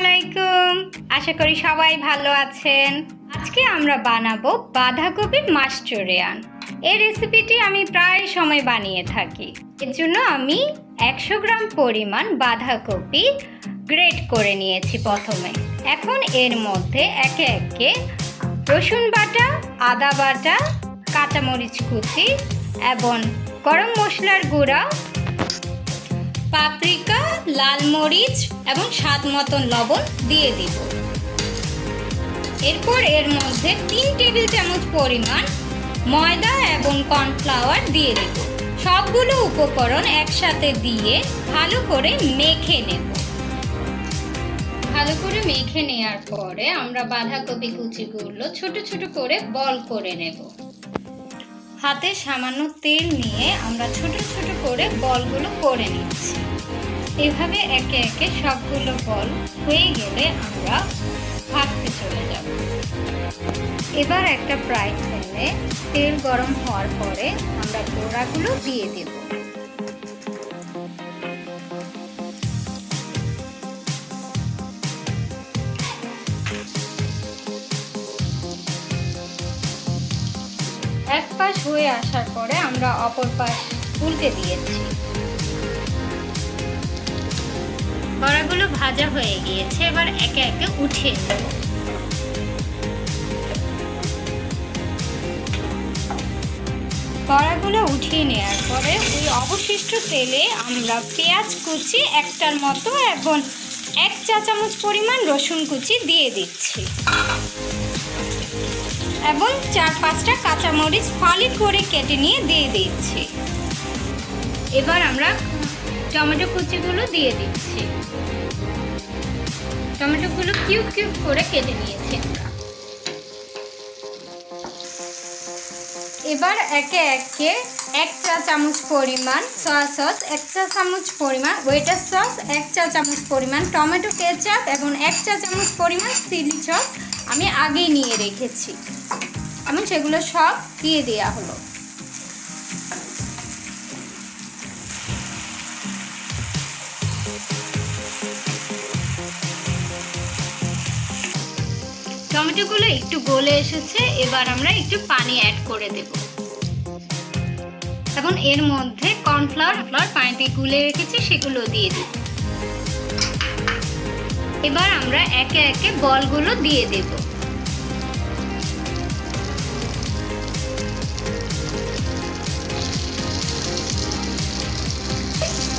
আলাইকুম। আশা করি সবাই ভালো আছেন। আজকে আমরা বানাবো বাঁধাকপির মাস্টোরিয়ান এই রেসিপিটি আমি প্রায় সময় বানিয়ে থাকি। এর জন্য আমি একশো গ্রাম পরিমাণ বাঁধাকপি গ্রেট করে নিয়েছি প্রথমে। এখন এর মধ্যে একে একে রসুন বাটা, আদা বাটা, কাঁচামরিচ কুচি এবং গরম মশলার গুঁড়া পাপরিকা, লাল মরিচ এবং স্বাদ মতন লবণ দিয়ে দিব। এরপর এর মধ্যে তিন টেবিল চামচ পরিমাণ ময়দা এবং কর্নফ্লাওয়ার দিয়ে দেব। সবগুলো উপকরণ একসাথে দিয়ে ভালো করে মেখে নেব। ভালো করে মেখে নেওয়ার পরে আমরা বাঁধাকপি কুচিগুলো ছোট ছোট করে বল করে নেব। হাতে সামান্য তেল নিয়ে আমরা ছোট ছোট করে বলগুলো করে নিচ্ছি। এভাবে একে একে সবগুলো বল হয়ে গেলে আমরা ভাজতে চলে যাব। এবার একটা ফ্রাই প্যানে তেল গরম হওয়ার পরে আমরা গোড়াগুলো দিয়ে দেব। পাশ হয়ে আসার পরে আমরা অপর পাশ উল্টে দিয়েছি। বড়াগুলো ভাজা হয়ে গিয়েছে এবার একে একে উঠিয়ে নেব। বড়াগুলো উঠিয়ে নেওয়ার পরে ওই অবশিষ্ট তেলে আমরা পেঁয়াজ কুচি একটার মতো এবং এক চা চামচ পরিমাণ রসুন কুচি দিয়ে দিচ্ছি। এবং চার পাঁচটা কাঁচামরিচ ফালি করে কেটে নিয়ে দিয়ে দিচ্ছি। এবার আমরা টমেটো কুচিগুলো দিয়ে দিচ্ছি। টমেটোগুলো কিউব কিউব করে কেটে নিয়েছি এবার একে একে এক চা চামচ পরিমাণ সয়া সস এক চা চামচ পরিমাণ ওয়েটার সস এক চা চামচ পরিমাণ টমেটো কেচাপ এবং এক চা চামচ পরিমাণ চিলি সস আমি আগেই নিয়ে রেখেছি। সেগুলো সব দিয়ে দেওয়া হলো। টমেটোগুলো একটু গলে এসেছে, এবার আমরা একটু পানি অ্যাড করে দেব। এখন এর মধ্যে কর্নফ্লাওয়ার ফ্লাওয়ার পানিতে গুলে রেখেছি, সেগুলো দিয়ে দিই। এবার আমরা একে একে বলগুলো দিয়ে দেব।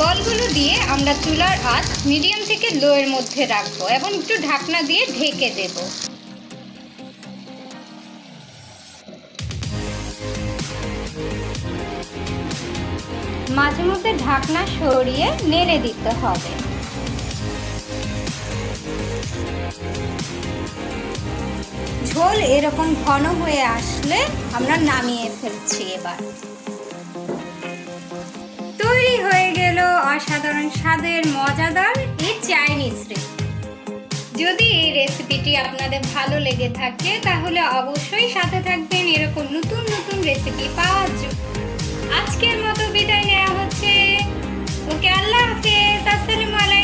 বলগুলো দিয়ে আমরা চুলার আঁচ মিডিয়াম থেকে লোয়ের মধ্যে রাখব এবং একটু ঢাকনা দিয়ে ঢেকে দেবো। মাঝে মধ্যে ঢাকনা সরিয়ে নেড়ে দিতে হবে। ঝোল এরকম ঘন হয়ে আসলে আমরা নামিয়ে ফেলছি এবার। তৈরি হয়ে গেল অসাধারণ স্বাদের মজাদার এই চাইনিজ রেসিপি যদি এই রেসিপিটি আপনাদের ভালো লেগে থাকে, তাহলে অবশ্যই সাথে থাকবেন এরকম নতুন নতুন রেসিপি পাওয়ার জন্য। আজকের মতো বিদায় নেওয়া হচ্ছে। ওকে আল্লাহ হাফেজ। আসসালামু আলাইকুম।